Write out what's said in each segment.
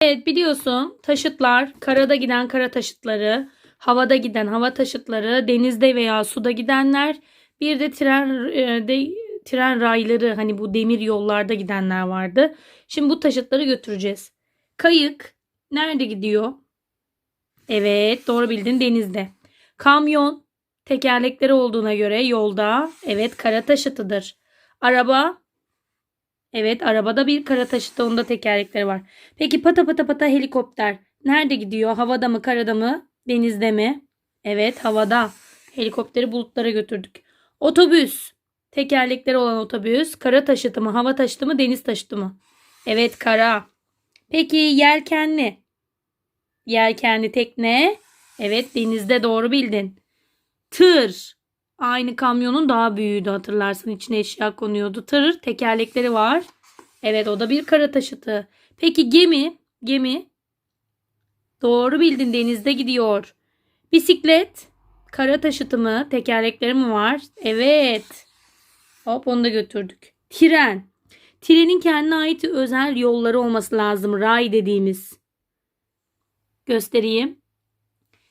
Evet biliyorsun taşıtlar karada giden kara taşıtları, havada giden hava taşıtları, denizde veya suda gidenler, bir de tren e, de, tren rayları hani bu demir yollarda gidenler vardı. Şimdi bu taşıtları götüreceğiz. Kayık nerede gidiyor? Evet doğru bildin denizde. Kamyon tekerlekleri olduğuna göre yolda. Evet kara taşıtıdır. Araba Evet arabada bir kara taşıtı onda tekerlekleri var. Peki pata pata pata helikopter nerede gidiyor? Havada mı karada mı denizde mi? Evet havada. Helikopteri bulutlara götürdük. Otobüs tekerlekleri olan otobüs kara taşıtı mı hava taşıtı mı deniz taşıtı mı? Evet kara. Peki yelkenli. Yelkenli tekne. Evet denizde doğru bildin. Tır. Aynı kamyonun daha büyüğüydü hatırlarsın. İçine eşya konuyordu. Tır tekerlekleri var. Evet o da bir kara taşıtı. Peki gemi? Gemi. Doğru bildin denizde gidiyor. Bisiklet. Kara taşıtı mı? Tekerlekleri mi var? Evet. Hop onu da götürdük. Tren. Trenin kendine ait özel yolları olması lazım. Ray dediğimiz. Göstereyim.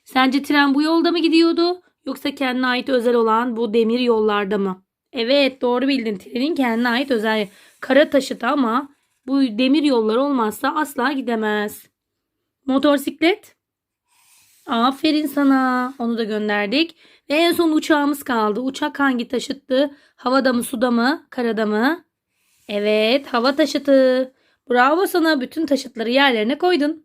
Sence tren bu yolda mı gidiyordu? Yoksa kendine ait özel olan bu demir yollarda mı? Evet doğru bildin. Trenin kendine ait özel kara taşıtı ama bu demir yollar olmazsa asla gidemez. Motosiklet. Aferin sana. Onu da gönderdik. Ve en son uçağımız kaldı. Uçak hangi taşıttı? Havada mı, suda mı, karada mı? Evet, hava taşıtı. Bravo sana. Bütün taşıtları yerlerine koydun.